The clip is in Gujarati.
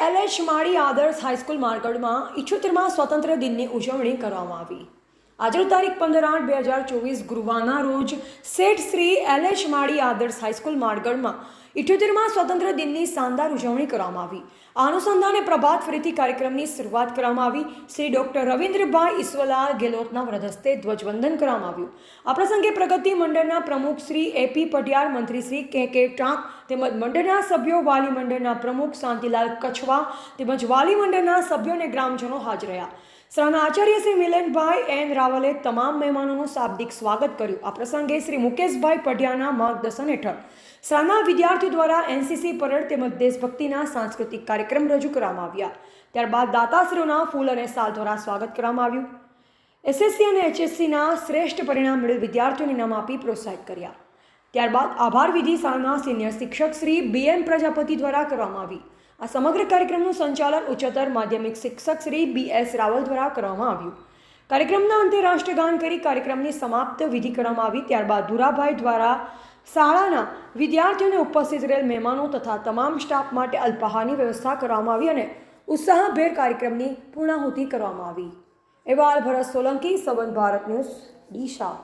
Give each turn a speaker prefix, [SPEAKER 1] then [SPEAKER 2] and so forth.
[SPEAKER 1] એચ માળી આદર્શ હાઈસ્કૂલ માર્કેટમાં ઇઠ્યોતેરમાં સ્વતંત્ર દિનની ઉજવણી કરવામાં આવી. આજે તારીખ પંદર આઠ બે હજાર ચોવીસ ગુરુવારના રોજ શેઠ શ્રી એલ એચ માળી આદર્શ હાઈસ્કૂલ માળગઢમાં ઇઠ્યોતેરમાં સ્વતંત્ર દિનની શાનદાર ઉજવણી કરવામાં આવી. આ અનુસંધાને પ્રભાત ફરીથી કાર્યક્રમની શરૂઆત કરવામાં આવી. શ્રી ડૉક્ટર રવિન્દ્રભાઈ ઈશ્વરલાલ ગેહલોતના વ્રદહસ્તે ધ્વજવંદન કરવામાં આવ્યું. આ પ્રસંગે પ્રગતિ મંડળના પ્રમુખ શ્રી એપી પટિયાર, મંત્રી શ્રી કે કે ટાંક તેમજ મંડળના સભ્યો વાલી મંડળના પ્રમુખ શાંતિલાલ કછવા તેમજ વાલી મંડળના સભ્યો અને ગ્રામજનો હાજર રહ્યા. શાળાના આચાર્ય શ્રી મિલનભાઈ એન રાવલે તમામ મહેમાનોનું શાબ્દિક સ્વાગત કર્યું. આ પ્રસંગે શ્રી મુકેશભાઈ પઢિયાના માર્ગદર્શન હેઠળ શાળાના વિદ્યાર્થીઓ દ્વારા એનસીસી પરેડ તેમજ દેશભક્તિના સાંસ્કૃતિક કાર્યક્રમ રજૂ કરવામાં આવ્યા. ત્યારબાદ દાતાશ્રીઓના ફૂલ અને સાલ દ્વારા સ્વાગત કરવામાં આવ્યું. એસએસસી અને એચએસસીના શ્રેષ્ઠ પરિણામ મેળવેલ વિદ્યાર્થીઓને નામ આપી પ્રોત્સાહિત કર્યા. ત્યારબાદ આભાર વિધિ શાળાના સિનિયર શિક્ષક શ્રી બી એમ પ્રજાપતિ દ્વારા કરવામાં આવી. આ સમગ્ર કાર્યક્રમનું સંચાલન ઉચ્ચતર માધ્યમિક શિક્ષક શ્રી બી એસ રાવલ દ્વારા કરવામાં આવ્યું. કાર્યક્રમના અંતે રાષ્ટ્રગાન કરી કાર્યક્રમની સમાપ્ત વિધિ કરવામાં આવી. ત્યારબાદ ધુરાભાઈ દ્વારા શાળાના વિદ્યાર્થીઓને ઉપસ્થિત રહેલ મહેમાનો તથા તમામ સ્ટાફ માટે અલ્પાહારની વ્યવસ્થા કરવામાં આવી અને ઉત્સાહભેર કાર્યક્રમની પૂર્ણાહુતિ કરવામાં આવી. એવા ભરત સોલંકી સંબંધ ભારત ન્યૂઝ, ડીશા.